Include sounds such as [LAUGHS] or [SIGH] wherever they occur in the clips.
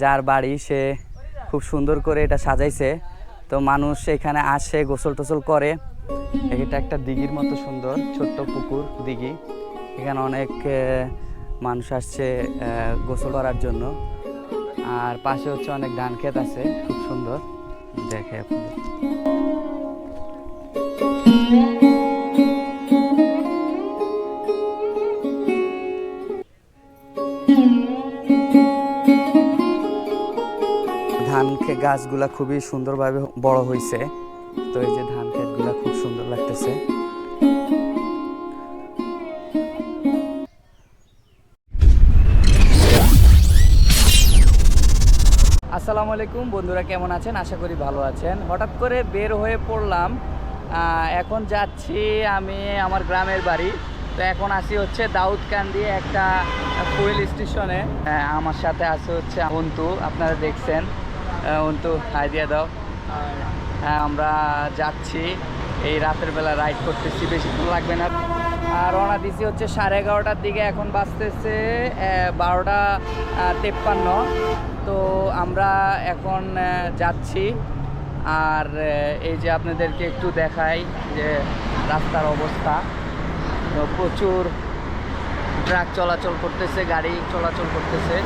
যার বাড়ি সে খুব সুন্দর করে এটা সাজাইছে। তো মানুষ এখানে আসে, গোসল টোসল করে। এটা একটা দিঘির মতো সুন্দর, ছোট্ট পুকুর, দিঘি। এখানে অনেক মানুষ আসছে গোসল করার জন্য। আর পাশে হচ্ছে অনেক ধান ক্ষেত আছে, খুব সুন্দর। দেখে আপনাদের। খে গাছগুলা খুবই সুন্দরভাবে বড় হয়েছে তো এই যে ধান ক্ষেতগুলা খুব সুন্দর লাগতেছে। আসসালামু আলাইকুম বন্ধুরা কেমন আছেন? আশা করি ভালো আছেন। হঠাৎ করে বের হয়ে পড়লাম। এখন যাচ্ছি আমি আমার গ্রামের বাড়ি। তো এখন আসি হচ্ছে দাউদকান্দি একটা ফুয়েল স্টেশনে। আহ, আমার সাথে আছে হচ্ছে অন্তু আপনারা দেখছেন। অন্তু হাই দিয়ে দাও। হ্যাঁ আমরা যাচ্ছি। এই রাতের বেলা রাইড করতেছি বেশিক্ষণ লাগবে না। আর রওনা দিছি হচ্ছে সাড়ে এগারোটার দিকে এখন বাজতেছে আহ, বারোটা তেপ্পান্ন। তো আমরা এখন যাচ্ছি। আর এই যে আপনাদেরকে একটু দেখাই যে রাস্তার অবস্থা। প্রচুর ট্রাক চলাচল করতেছে, গাড়ি চলাচল করতেছে।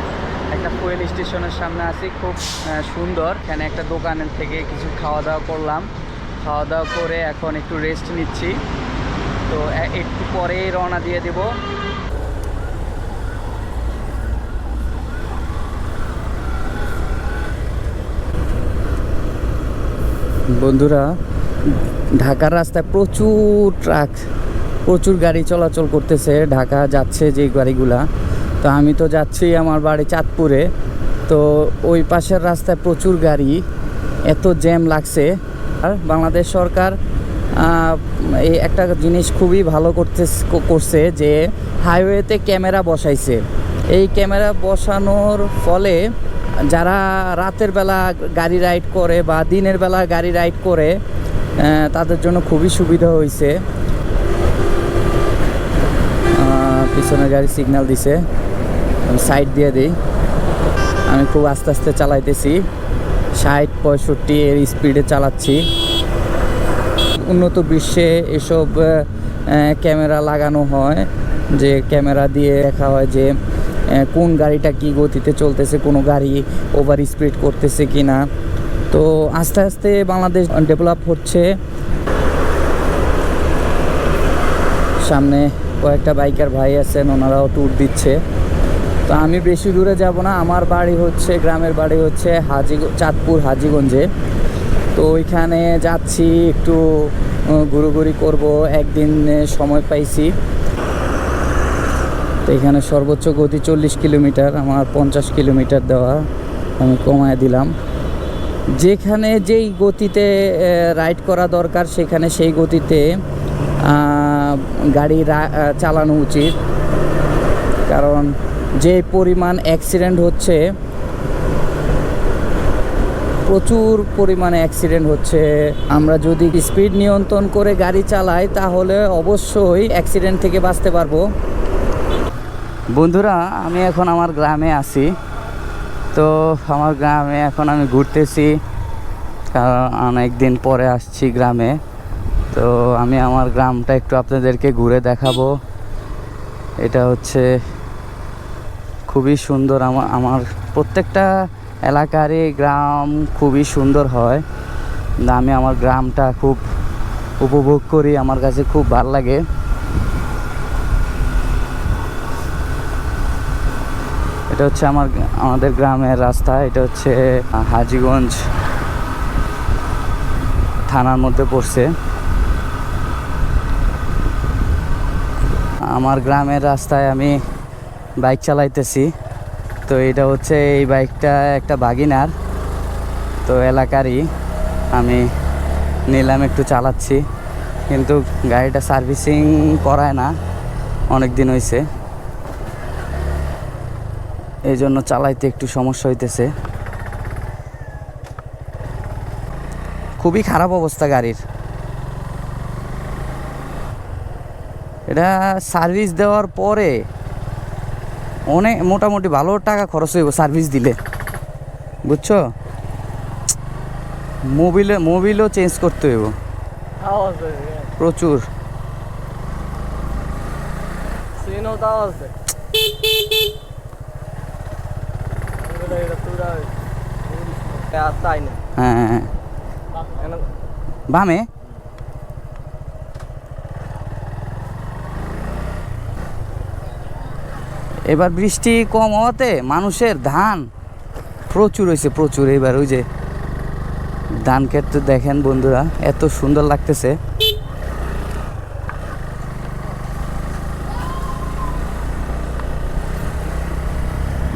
একটা ফুয়েল স্টেশনের সামনে আছি, খুব সুন্দর। এখানে একটা দোকানের থেকে কিছু খাওয়া দাওয়া করলাম। খাওয়া দাওয়া করে এখন একটু রেস্ট নিচ্ছি। তো একটু পরেই রওনা দিয়ে দেব। বন্ধুরা, ঢাকার রাস্তায় প্রচুর ট্রাক। প্রচুর গাড়ি চলাচল করতেছে, ঢাকা যাচ্ছে যে গাড়িগুলা। তো আমি তো যাচ্ছি আমার বাড়ি চাঁদপুরে। তো ওই পাশের রাস্তায় প্রচুর গাড়ি, এত জ্যাম লাগছে। আর বাংলাদেশ সরকার এই একটা জিনিস খুবই ভালো করতে করছে যে হাইওয়েতে ক্যামেরা বসাইছে। এই ক্যামেরা বসানোর ফলে যারা রাতের বেলা গাড়ি রাইড করে বা দিনের বেলা গাড়ি রাইড করে তাদের জন্য খুবই সুবিধা হয়েছে পিছনের গাড়ি সিগন্যাল দিছে। আমি সাইড দিয়ে দিই। আমি খুব আস্তে আস্তে চালাইতেছি। ষাট, পঁয়ষট্টি এর স্পিডে চালাচ্ছি। উন্নত বিশ্বে এসব ক্যামেরা লাগানো হয়। যে ক্যামেরা দিয়ে দেখা হয় যে কোন গাড়িটা কি গতিতে চলতেছে, কোনো গাড়ি ওভার স্পিড করতেছে কি না তো আস্তে আস্তে বাংলাদেশ ডেভেলপ হচ্ছে। সামনে কয়েকটা বাইকার ভাই আছেন, ওনারাও ট্যুর দিচ্ছে। তো আমি বেশি দূরে যাব না, আমার বাড়ি হচ্ছে, গ্রামের বাড়ি হচ্ছে হাজি, চাঁদপুর হাজিগঞ্জে। তো ওইখানে যাচ্ছি, একটু ঘুরোঘুরি করব, একদিন সময় পাইছি। তো এখানে সর্বোচ্চ গতি চল্লিশ কিলোমিটার, আমার পঞ্চাশ কিলোমিটার দেওয়া, আমি কমায় দিলাম। যেখানে যেই গতিতে রাইড করা দরকার, সেখানে সেই গতিতে গাড়ি চালানো উচিত। কারণ যে পরিমাণ অ্যাক্সিডেন্ট হচ্ছে, প্রচুর পরিমাণে অ্যাক্সিডেন্ট হচ্ছে। আমরা যদি স্পিড নিয়ন্ত্রণ করে গাড়ি চালাই, তাহলে অবশ্যই অ্যাক্সিডেন্ট থেকে বাঁচতে পারব। বন্ধুরা, আমি এখন আমার গ্রামে আছি। তো আমার গ্রামে এখন আমি ঘুরতেছি। কারণ অনেক দিন পরে আসছি গ্রামে। তো আমি আমার গ্রামটা একটু আপনাদেরকে ঘুরে দেখাবো। এটা হচ্ছে খুবই সুন্দর আমার আমার প্রত্যেকটা এলাকারই গ্রাম খুবই সুন্দর হয়। আমি আমার গ্রামটা খুব উপভোগ করি, আমার কাছে খুব ভালো লাগে। এটা হচ্ছে আমার আমাদের গ্রামের রাস্তা, এটা হচ্ছে হাজিগঞ্জ থানার মধ্যে পড়ছে। আমার গ্রামের রাস্তায় আমি বাইক চালাইতেছি। তো এটা হচ্ছে এই বাইকটা একটা বাগিনার। তো এলাকারই আমি নিলাম একটু চালাচ্ছি। কিন্তু গাড়িটা সার্ভিসিং করায় না অনেক দিন হয়েছে এই জন্য চালাইতে একটু সমস্যা হইতেছে। খুবই খারাপ অবস্থা গাড়ির। এটা সার্ভিস দেওয়ার পরে অনেক মোটামুটি ভালো টাকা খরচ হইব সার্ভিস দিলে। বুঝছ? মোবিলে মোবিলও চেঞ্জ করতে হইব। প্রচুর। না? হ্যাঁ হ্যাঁ, হ্যাঁ। বামে? এবার বৃষ্টি কম হওয়াতে মানুষের ধান প্রচুর হয়েছে, প্রচুর। এবার ওই যে ধান ক্ষেত দেখেন বন্ধুরা, এত সুন্দর লাগতেছে।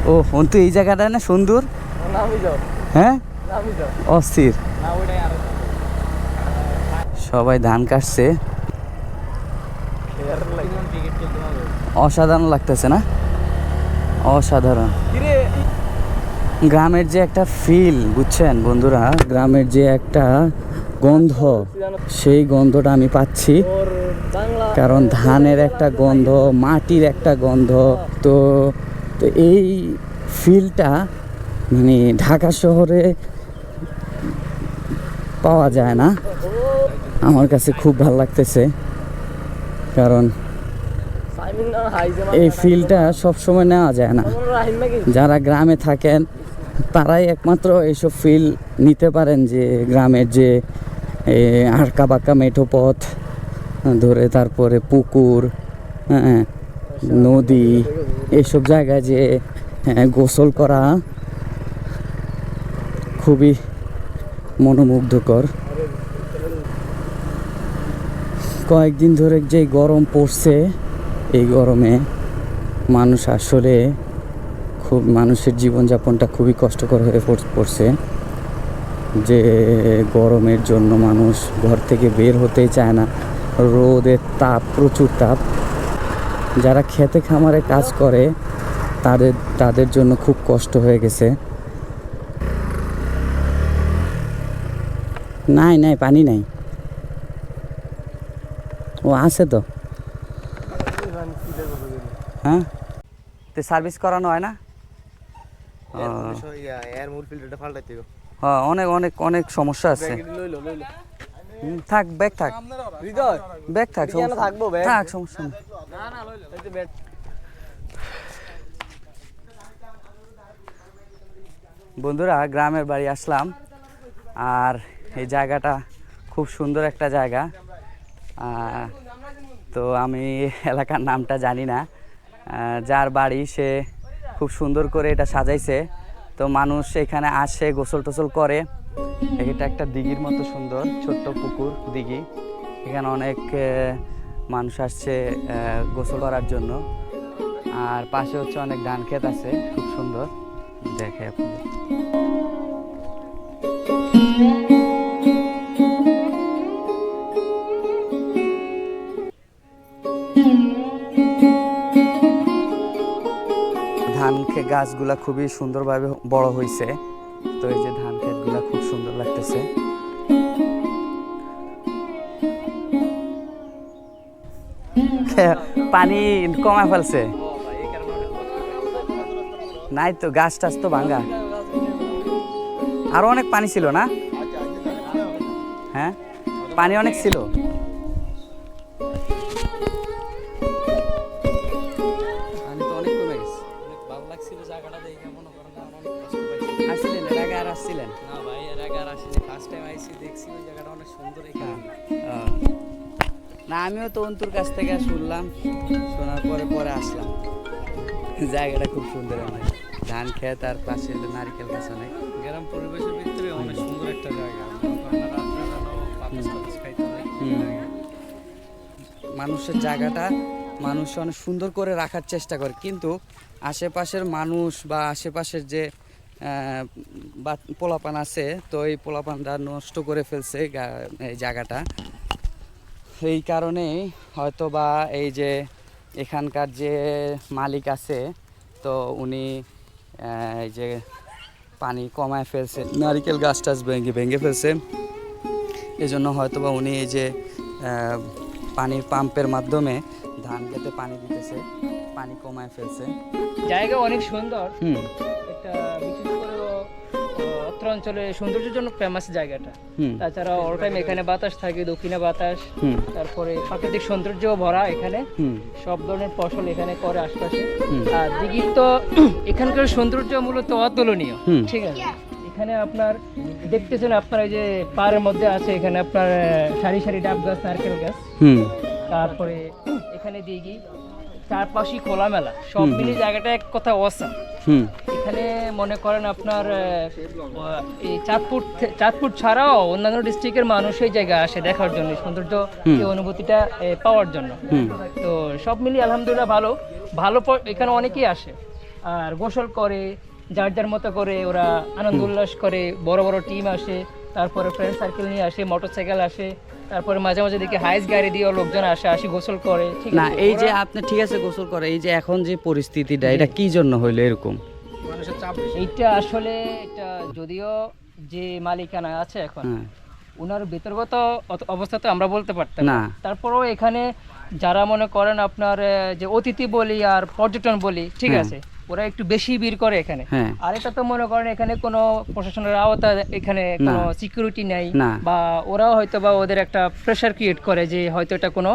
ও, অন্তু, এই জায়গাটা না সুন্দর? হ্যাঁ? অস্থির। সবাই ধান কাটছে। অসাধারণ লাগতেছে না? অসাধারণ। গ্রামের যে একটা ফিল বুঝছেন বন্ধুরা? গ্রামের যে একটা গন্ধ সেই গন্ধটা আমি পাচ্ছি। কারণ ধানের একটা গন্ধ মাটির একটা গন্ধ। তো তো এই ফিলটা মানে ঢাকা শহরে পাওয়া যায় না। আমার কাছে খুব ভালো লাগতেছে। কারণ এই ফিলটা সবসময় নেওয়া যায় না। যারা গ্রামে থাকেন তারাই একমাত্র এইসব ফিল নিতে পারেন যে গ্রামের যে আঁকা বাঁকা মেঠো পথ ধরে তারপরে পুকুর হ্যাঁ নদী এইসব জায়গায় যে গোসল করা খুবই মনোমুগ্ধকর। কয়েকদিন ধরে যে গরম পড়ছে এই গরমে মানুষ আসলে খুব, মানুষের জীবনযাপনটা খুবই কষ্টকর হয়ে পড়ছে। যে গরমের জন্য মানুষ ঘর থেকে বের হতেই চায় না। রোদের তাপ, প্রচুর তাপ। যারা খেতে খামারে কাজ করে, তাদের তাদের জন্য খুব কষ্ট হয়ে গেছে। নাই নাই, পানি নাই। ও আছে তো? হ্যাঁ? তো সার্ভিস করানো হয় না? হ্যাঁ, অনেক অনেক অনেক সমস্যা আছে। থাক ব্যাগ থাক। ব্যাগ থাক থাক সমস্যা বন্ধুরা গ্রামের বাড়ি আসলাম আর এই জায়গাটা খুব সুন্দর একটা জায়গা। তো আমি এলাকার নামটা জানি না। যার বাড়ি সে খুব সুন্দর করে এটা সাজাইছে। তো মানুষ এখানে আসে, গোসল টোসল করে। এটা একটা দিঘির মতো সুন্দর, ছোট্ট পুকুর, দিঘি। এখানে অনেক মানুষ আসছে গোসল করার জন্য। আর পাশে হচ্ছে অনেক ধান ক্ষেত আছে, খুব সুন্দর। দেখে আপনাদের। গাছগুলা খুবই সুন্দরভাবে বড় হয়েছে তো এই যে ধান ক্ষেতগুলা খুব সুন্দর লাগতেছে। [LAUGHS] পানি কমা ফেলছে। নাই তো গাছ টাছ তো ভাঙ্গা আরও অনেক পানি ছিল না? হ্যাঁ? পানি অনেক ছিল? আগে আর আসছিলেন? না ভাই এর আগে আর আসিনি। ফার্স্ট টাইম আইসি দেখছি ওই জায়গাটা অনেক সুন্দর এখানে। হ্যাঁ। না আমিও তো অন্তুর কাছ থেকে শুনলাম শোনার পরে পরে আসলাম। জায়গাটা খুব সুন্দর অনেক। ধান ক্ষেত আর পাশে নারকেল গাছ অনেক। গ্রাম পরিবেশের ভিতরে অনেক সুন্দর একটা জায়গা। মনে। মানুষের জায়গাটা মানুষ অনেক সুন্দর করে রাখার চেষ্টা করে। কিন্তু আশেপাশের মানুষ বা আশেপাশের যে বা পোলাপান আছে, তো এই পোলাপানটা নষ্ট করে ফেলছে এই জায়গাটা। এই কারণেই হয়তো বা এই যে এখানকার যে মালিক আছে, তো উনি এই যে পানি কমায় ফেলছে, নারিকেল গাছ টাছ ভেঙে ভেঙে ফেলছে। এই জন্য হয়তো বা উনি এই যে পানির পাম্পের মাধ্যমে ধান খেতে পানি দিতেছে পানি কমায় ফেলছে। জায়গা অনেক সুন্দর। হুম। বিশেষ করে ও অঞ্চলে সৌন্দর্যের জন্য ফেমাস জায়গাটা তাছাড়া অল টাইম এখানে বাতাস থাকে দক্ষিণে বাতাস তারপরে প্রাকৃতিক সৌন্দর্যও ভরা এখানে। সব ধরনের ফসল এখানে করে আশপাশে। আর দিঘির তো এখানকার সৌন্দর্য মূলত অতুলনীয়। ঠিক আছে? এখানে আপনার দেখতেছেন আপনার এই যে পাহাড়ের মধ্যে আছে এখানে আপনার সারি সারি ডাব গাছ নারকেল গাছ। হুম। তারপরে এখানে দিঘি চারপাশে খোলামেলা সব মিলিয়ে জায়গাটা এক কথা অসাম হুম। এখানে মনে করেন আপনার এই চাঁদপুর চাঁদপুর ছাড়াও অন্যান্য ডিস্ট্রিক্টের মানুষ এই জায়গায় আসে দেখার জন্য সৌন্দর্য এই অনুভূতিটা পাওয়ার জন্য। তো সব মিলিয়ে আলহামদুলিল্লাহ ভালো। ভালো এখানে অনেকেই আসে। আর গোসল করে যার যার মতো করে ওরা আনন্দ উল্লাস করে বড় বড় টিম আসে তারপরে ফ্রেন্ড সার্কেল নিয়ে আসে মোটরসাইকেল আসে তারপরে মাঝে মাঝে দেখি হাইস গাড়ি দিয়ে লোকজন আসে আসি গোসল করে না এই যে আপনি ঠিক আছে গোসল করে এই যে এখন যে পরিস্থিতিটা এটা কি জন্য হইল এরকম? মানুষের চাপ বেশি। এইটা আসলে এটা যদিও যে মালিকানা আছে এখন হ্যাঁ। ওনার বিতর্গত অবস্থা তো আমরা বলতে পারতাম না। তারপরেও এখানে যারা মনে করেন আপনার যে অতিথি বলি আর পর্যটন বলি ঠিক হ্যাঁ। আছে? ওরা একটু বেশি ভিড় করে এখানে। হ্যাঁ। আর এটা তো মনে করেন এখানে কোনো প্রশাসনের আওতা এখানে কোনো সিকিউরিটি নেই। বা ওরাও হয়তো বা ওদের একটা প্রেশার ক্রিয়েট করে যে হয়তো এটা কোনো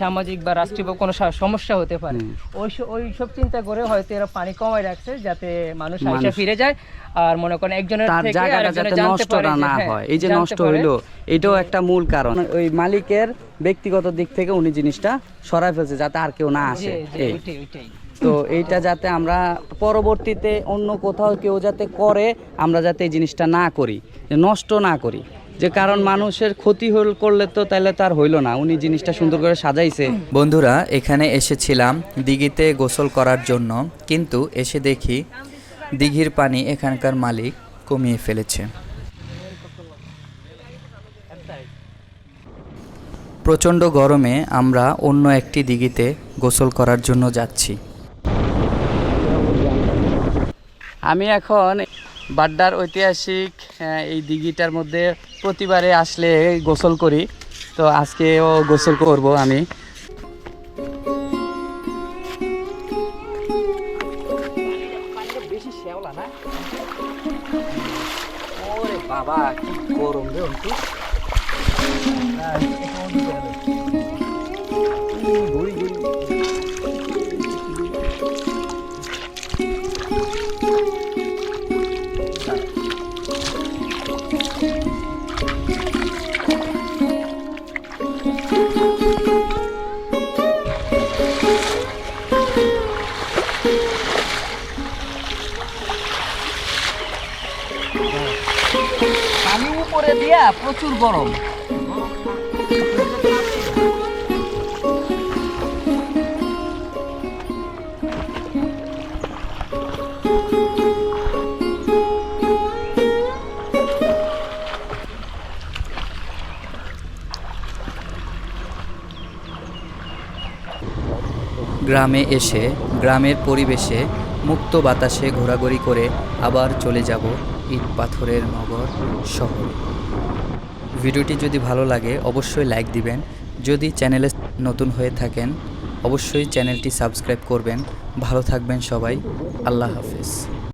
সামাজিক বা রাষ্ট্রীয় কোনো সমস্যা হতে পারে। ওই ওই সব চিন্তা করে হয়তো এরা পানি কমায় রাখছে যাতে মানুষ আইসা ফিরে যায়। আর মনে করেন একজনের তার থেকে জায়গাটা যাতে জানতে নষ্ট পারে না হ্যাঁ, হয়। এই যে নষ্ট হইল এটাও একটা মূল কারণ। ওই মালিকের ব্যক্তিগত দিক থেকে উনি জিনিসটা সরাই ফেলছে যাতে আর কেউ না আসে। এই। তো এইটা যাতে আমরা পরবর্তীতে অন্য কোথাও কেউ যাতে করে, আমরা যাতে এই জিনিসটা না করি নষ্ট না করি। যে কারণ মানুষের ক্ষতি হল করলে তো তাহলে তার হইল না। উনি জিনিসটা সুন্দর করে সাজাইছে। বন্ধুরা, এখানে এসেছিলাম দিঘিতে গোসল করার জন্য, কিন্তু এসে দেখি দিঘির পানি এখানকার মালিক কমিয়ে ফেলেছে। প্রচণ্ড গরমে আমরা অন্য একটি দিঘিতে গোসল করার জন্য যাচ্ছি। আমি এখন বাড্ডার ঐতিহাসিক এই দিঘিটার মধ্যে প্রতিবারে আসলে গোসল করি। তো আজকেও গোসল করব আমি। বাবা, কি গরম রে অন্তু। ঘুরি উপরে প্রচুর গরম। গ্রামে এসে, গ্রামের পরিবেশে মুক্ত বাতাসে ঘোরাঘুরি করে আবার চলে যাব ইট পাথরের নগর শহরে। ভিডিওটি যদি ভালো লাগে, অবশ্যই লাইক দিবেন। যদি চ্যানেলে নতুন হয়ে থাকেন, অবশ্যই চ্যানেলটি সাবস্ক্রাইব করবেন। ভালো থাকবেন সবাই। আল্লাহ হাফেজ।